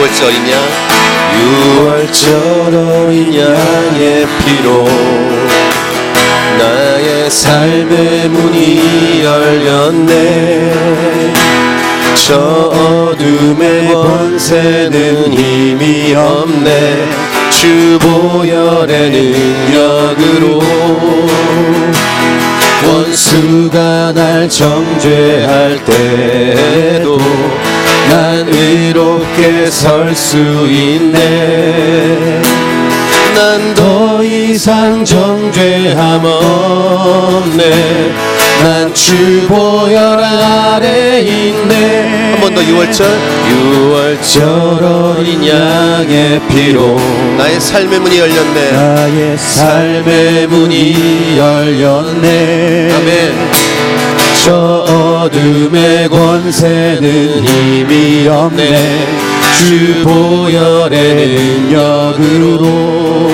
유월절 어린 양 유월절 어린 양의 피로 나의 삶의 문이 열렸네. 저 어둠의 권세는 힘이 없네. 주 보혈의 능력으로 원수가 날 정죄할 때도 난 의롭게 설 수 있네. 난 더 이상 정죄함 없네. 난 주보혈 아래 있네. 한 번 더 6월절. 6월절 어린 양의 피로 나의 삶의 문이 열렸네. 나의 삶의 문이 열렸네. 아멘 저 어둠의 권세는 힘이 없네. 주 보혈의 능력으로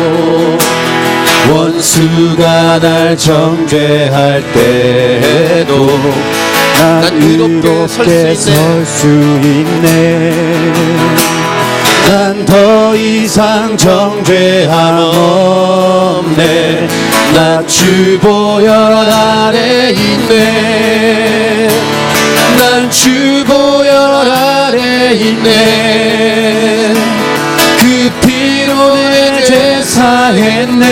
원수가 날 정죄할 때도 난난 의롭게. 설 수 있네. 난 더 이상 정죄함 없네 나 주보혈 아래 있네. 난 주 보혈 아래 있네. 그 피로 내 제사했네.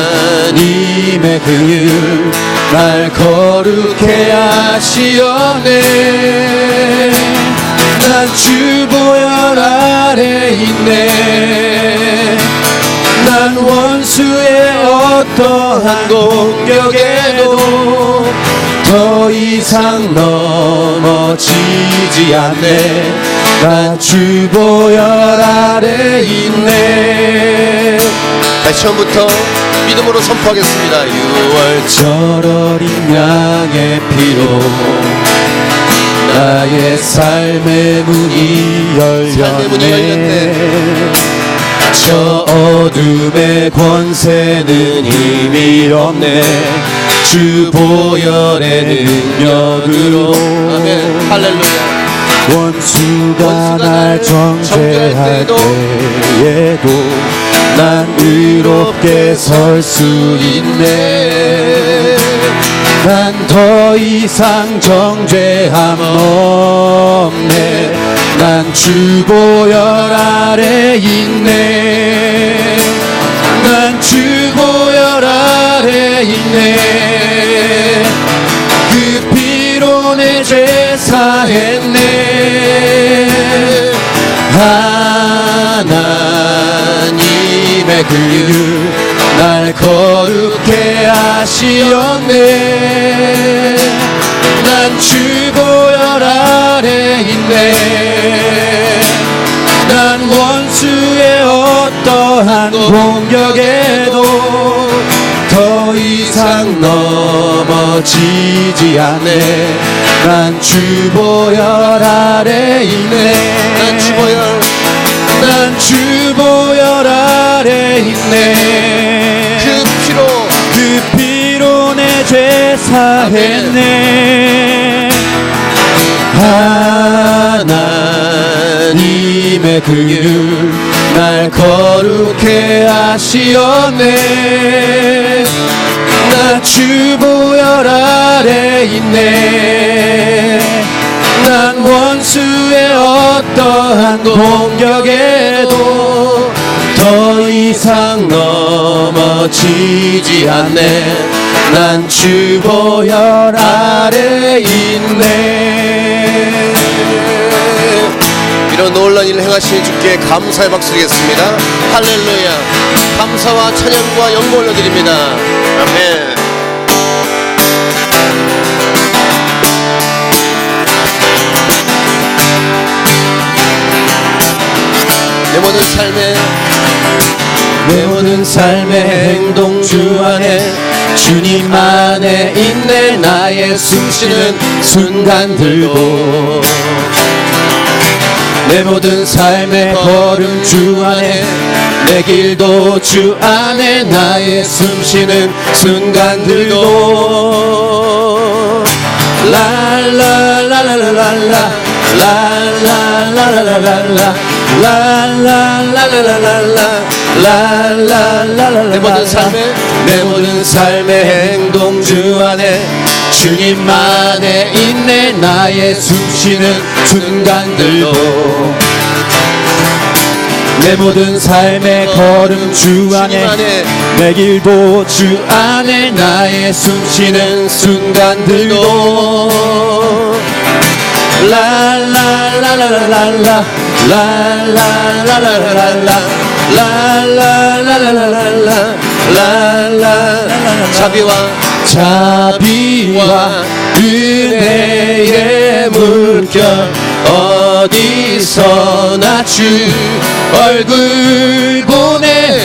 하나님의 긍휼 날 거룩해 하시었네 난 주보혈 아래 있네. 난 원수의 어떠한 공격에도 더 이상 넘어지지 않네. 난 주보혈 아래 있네. 다시 처음부터 믿음으로 선포하겠습니다. 6월 절. 어린 양의 피로 나의 삶의 문이 열렸네. 저 어둠의 권세는 힘이 없네. 주 보혈의 능력으로 아멘. 할렐루야. 원수가 날날 정죄할 때에도 난 의롭게 설 수 있네 난 더 이상 정죄함 없네. 난 주보혈 아래 있네. 난 주보혈 아래 있네. 그 피로 내 제사했네. 하나님의 긍휼 날 거룩해 하시었네. 난 주보혈 아래 있네. 난 원수의 어떠한 공격에도 더 이상 넘어지지 않네. 난 주보혈 아래 있네. 난 주보혈 난 주보혈 아래 있네. 그 피로. 그 피로 내 제사했네. 하나님의 긍휼 날 거룩해 하시었네. 나 주보혈 아래 있네. 난 원수의 어떠한 공격에도 더 이상 넘어지지 않네. 난 주보혈 아래 있네. 이런 놀란 일을 행하신 주께 감사의 박수 드리겠습니다. 할렐루야. 감사와 찬양과 영광 올려드립니다. 아멘 내 모든 삶에 내 모든 삶의 행동 주 안에 주님 안에 있네 나의 숨쉬는 순간들도. 내 모든 삶의 걸음 주 안에 내 길도 주 안에 나의 숨쉬는 순간들도. 랄랄라 라라라라라 라라라라라 라 라라라라라라 라라라라라 내 모든 삶의 내 모든 삶의 행동 주 안에 주님 안에 있네 나의 숨쉬는 순간들도 내 모든 삶의 걸음 주 안에 내 길도 주 안에 나의 숨쉬는 순간들도 라라라라라라 라라라 라라라 라라라 라라라 라라라 라라 자비와 자비와 은혜의 물결 어디서나 주 얼굴 보내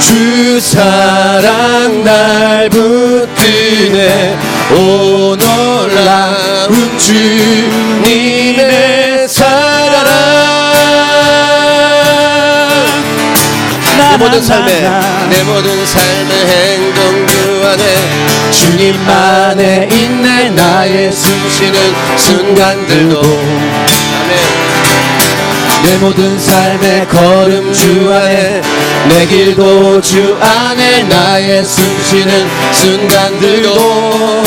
주 사랑 날 붙드네 오 놀라운 주님의 사랑 내 모든 삶의 내 모든 삶의 행동 주 안에 주님 안에 있네. 나의 숨쉬는 순간들도 내 모든 삶의 걸음 주 안에 내 길도 주 안에 나의 숨쉬는 순간들도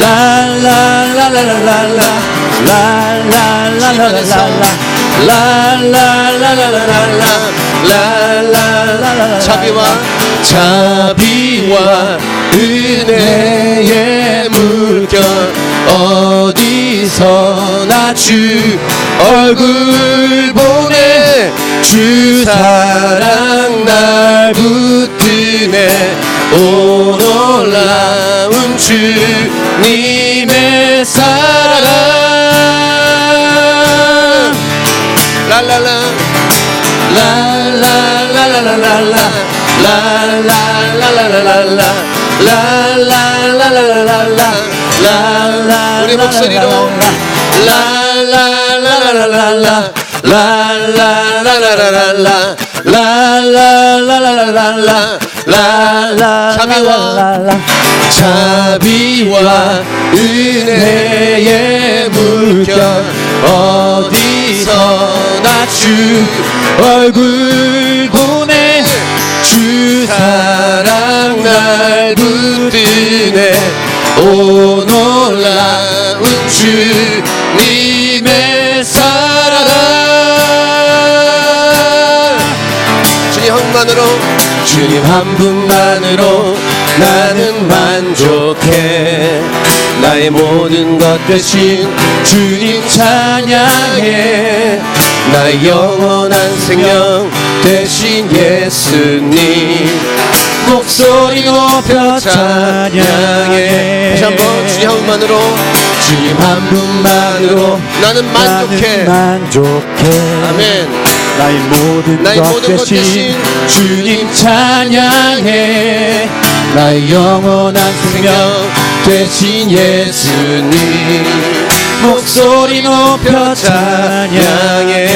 라라라라라라 라라라라라라 라라라라라라 라라라라라 자비와 자비와 은혜의 물결 어디서나 주 얼굴 보내 주 사랑 날 붙드네. 오 놀라운 주님의 사랑. 랄랄라. 라라라라라라 라라라라라라 라라. 우리 목소리로. 라 라라라라라 라라라라라라 라라라라라라 라라 자비와 자비와 은혜의 물결 어디서나 주 얼굴 보내 주 사랑 날 붙드네 오 놀라운 주 주님 한 분만으로 나는 만족해. 나의 모든 것 대신 주님 찬양해. 나의 영원한 생명 대신 예수님. 목소리 높여 찬양해. 다시 한번 주님 한 분만으로. 주님 한 분만으로. 나는 만족해. 나는 만족해. 아멘 나의 모든, 나의 것, 모든 대신 주님 찬양해. 나의 영원한 생명 대신 예수님. 목소리 높여 찬양해.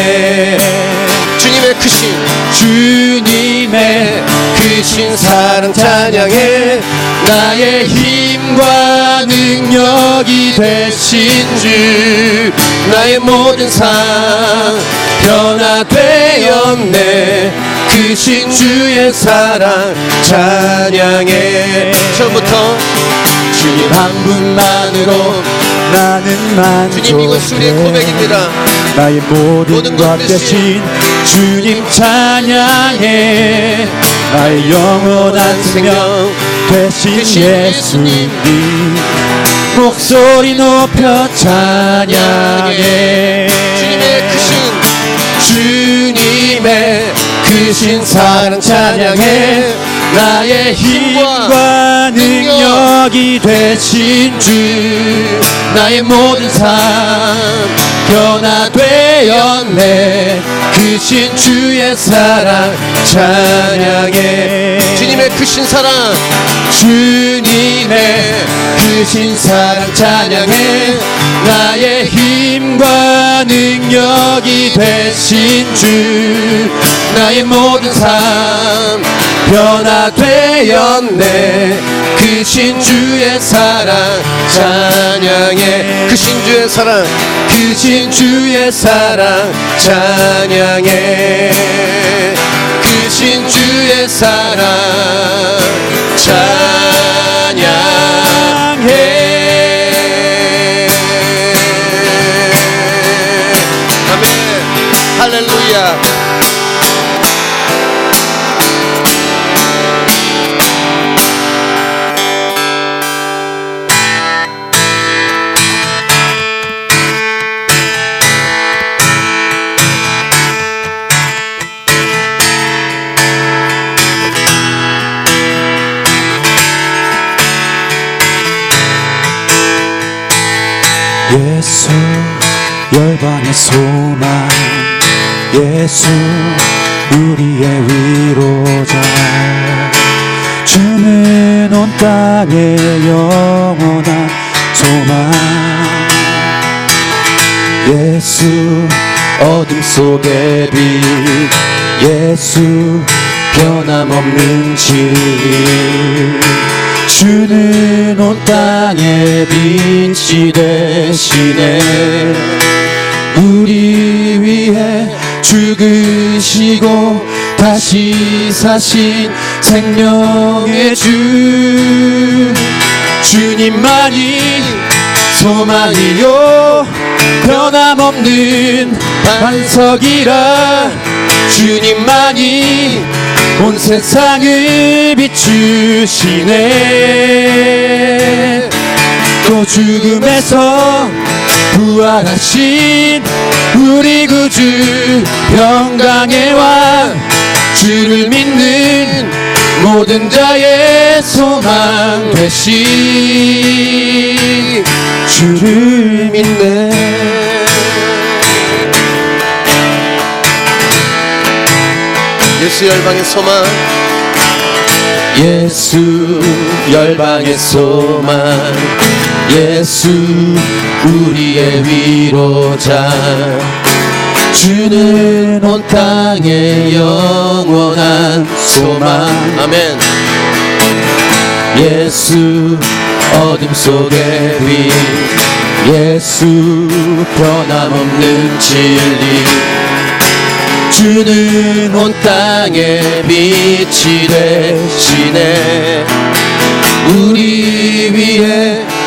주님의 크신 주님의 크신 사랑 찬양해. 나의 힘과 능력이 되신 주. 나의 모든 삶 변화되었네. 크신 주의 사랑 찬양해. 처음부터 주님 한 분만으로 나는 만족해. 주님 이곳 우리의 고백입니다. 나의 모든, 모든 것것 대신 주님 찬양해. 나의 영원한 생명 대신 대신 예수님. 목소리 높여 찬양해. 주님의 크신 주님의 크신 사랑 찬양해 나의 힘과 능력이 되신 주 나의 모든 삶 변화되었네. 크신 주의 사랑 찬양해. 주님의 크신 사랑. 주님의 크신 사랑 찬양해. 나의 힘과 능력이 되신 주. 나의 모든 삶 변화되었네. 그 신주의 사랑 찬양해. 그 신주의 사랑 그 신주의 사랑 찬양해. 그 신주의 사랑 찬양해. 아멘. 할렐루야 열방의 소망 예수 우리의 위로자. 주는 온 땅의 영원한 소망. 예수 어둠 속의 빛 예수 변함없는 진리. 주는 온 땅의 빛이 되시네 우리 위해 죽으시고 다시 사신 생명의 주 주님만이 소망이요. 변함없는 반석이라 주님만이 온 세상을 비추시네. 또 죽음에서 부활하신 우리 구주 평강의 왕 주를 믿는 모든 자의 소망 되시 주를 믿네. 예수 열방의 소망. 예수 열방의 소망 예수 우리의 위로자. 주는 온 땅의 영원한 소망. 아멘. 예수 어둠 속의 빛 예수 변함없는 진리. 주는 온 땅의 빛이 되시네. 우리 위해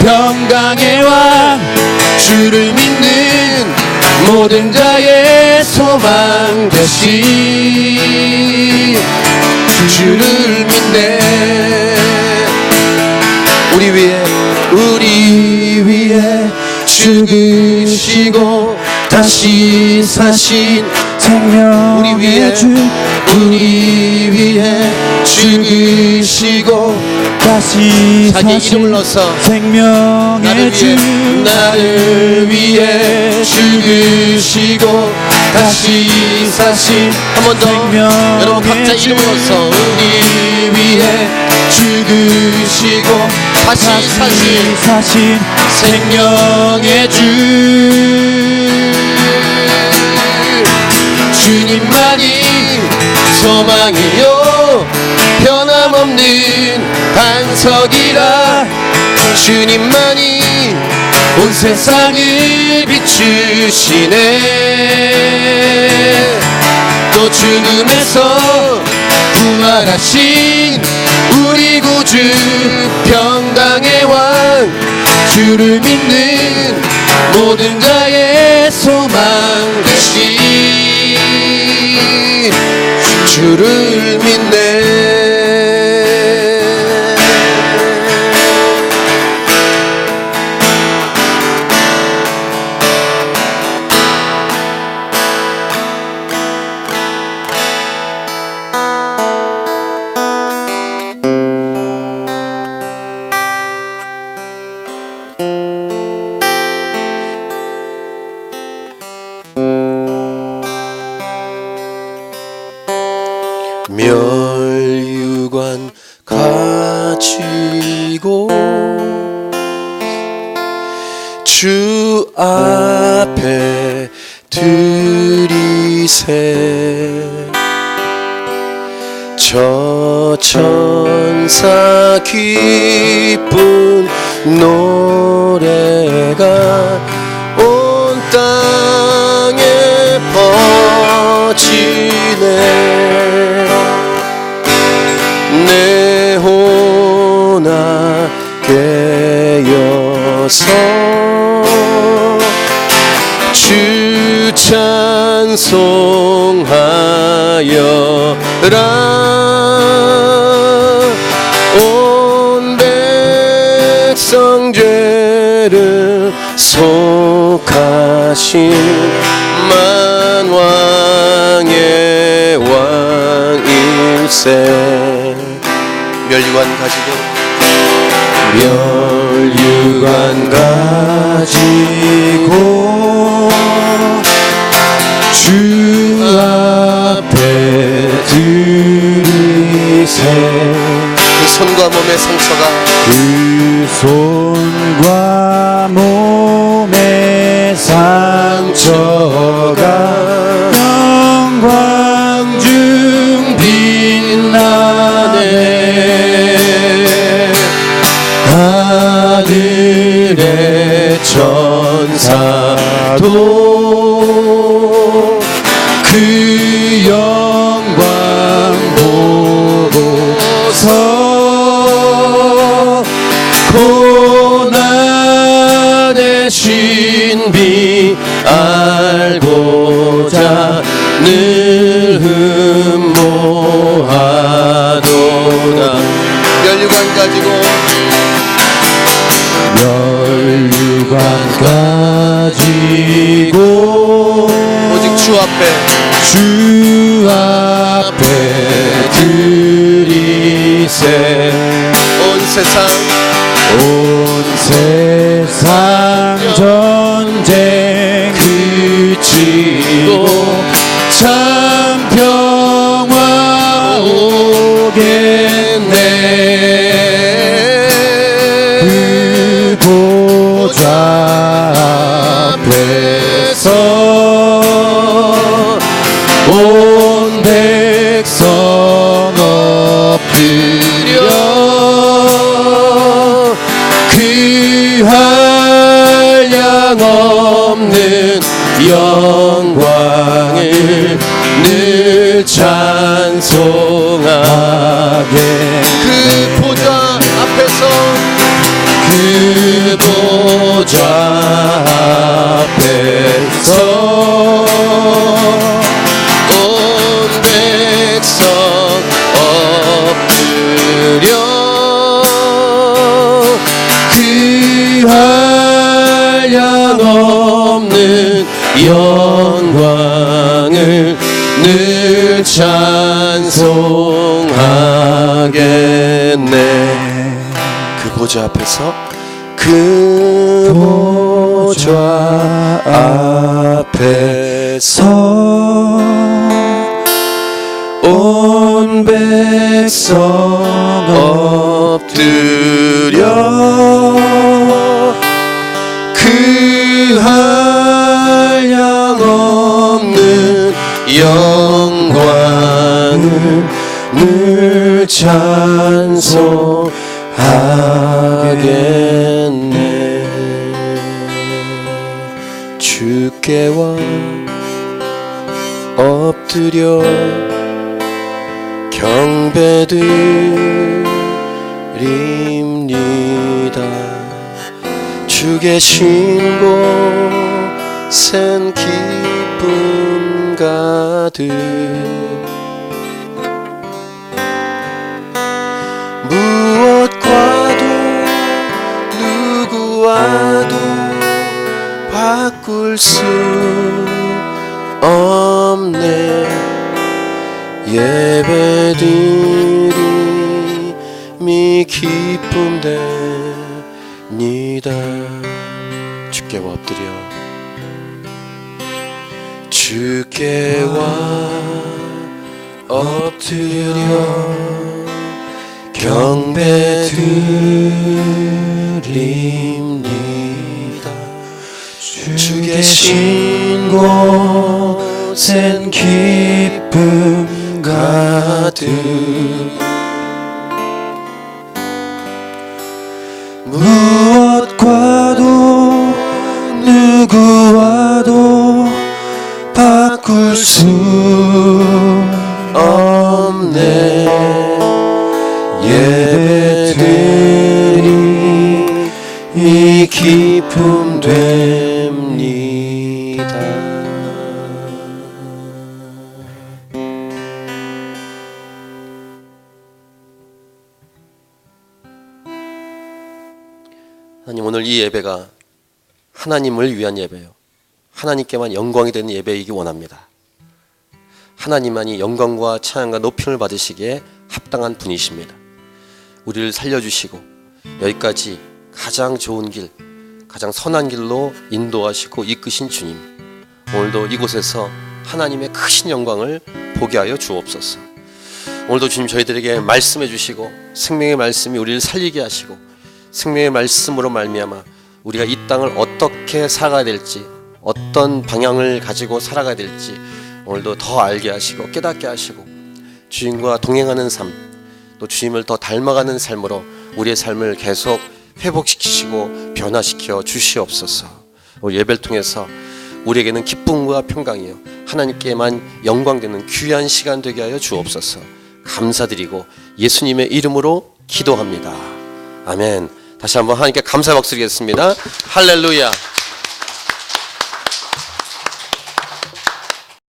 평강의 왕 주를 믿는 모든 자의 소망 되시 주를 믿네. 우리 위해 우리 위해 죽으시고 다시 사신 생명의 우리 위해 주 우리 위해 죽으시고 다시 자기 이름을 넣어서 생명의 주. 나를 위해 죽으시고 다시 사신 한번 더 여러분 각자 주. 이름을 넣어서 우리 위해 죽으시고 다시 사신 사신 생명의 주 주님만이 소망이요. 변함없는 반석이라 주님만이 온 세상을 비추시네. 또 죽음에서 부활하신 우리 구주 평강의 왕 주를 믿는 모든 자의 소망 되시 주를 들이세 저 천사 기쁜 노래가 온 땅에 퍼지네. 내 혼아 깨어서 찬송하여라. 온 백성 죄를 속하신 만왕의 왕일세. 멸류관 가지고 멸류관 가지고 몸의 상처가 그 손과 몸의 상처가 영광 중 빛나네. 하늘의 천사도 멸류관 가지고 오직 주 앞에. 주 앞에 들이세. 온 세상. 온 찬송하겠네. 그 보좌 앞에서 그 보좌 앞에서 온 백성 엎드려 그 한량 없는 영광을 늘 찬송하겠네. 주께와 엎드려 경배드립니다. 주 계신 곳엔 기쁨 가득 수 없네. 예배드림이 기쁨 됩니다. 주께 엎드려. 주께 와 엎드려. 경배 드립니다 주 계신 곳엔 기쁨 가득. 무엇과도 누구와도 바꿀 수 없네. 예배드리 이 기쁨 됩 이 예배가 하나님을 위한 예배요 하나님께만 영광이 되는 예배이기 원합니다 하나님만이 영광과 찬양과 높임을 받으시기에 합당한 분이십니다. 우리를 살려주시고 여기까지 가장 좋은 길, 가장 선한 길로 인도하시고 이끄신 주님. 오늘도 이곳에서 하나님의 크신 영광을 보게 하여 주옵소서. 오늘도 주님 저희들에게 말씀해 주시고 생명의 말씀이 우리를 살리게 하시고 생명의 말씀으로 말미암아 우리가 이 땅을 어떻게 살아가야 될지 어떤 방향을 가지고 살아가야 될지 오늘도 더 알게 하시고 깨닫게 하시고 주님과 동행하는 삶, 또 주님을 더 닮아가는 삶으로 우리의 삶을 계속 회복시키시고 변화시켜 주시옵소서. 예배를 통해서 우리에게는 기쁨과 평강이요 하나님께만 영광되는 귀한 시간 되게 하여 주옵소서. 감사드리고 예수님의 이름으로 기도합니다. 아멘. 다시 한번 하나님께 감사 박수 드리겠습니다. 할렐루야.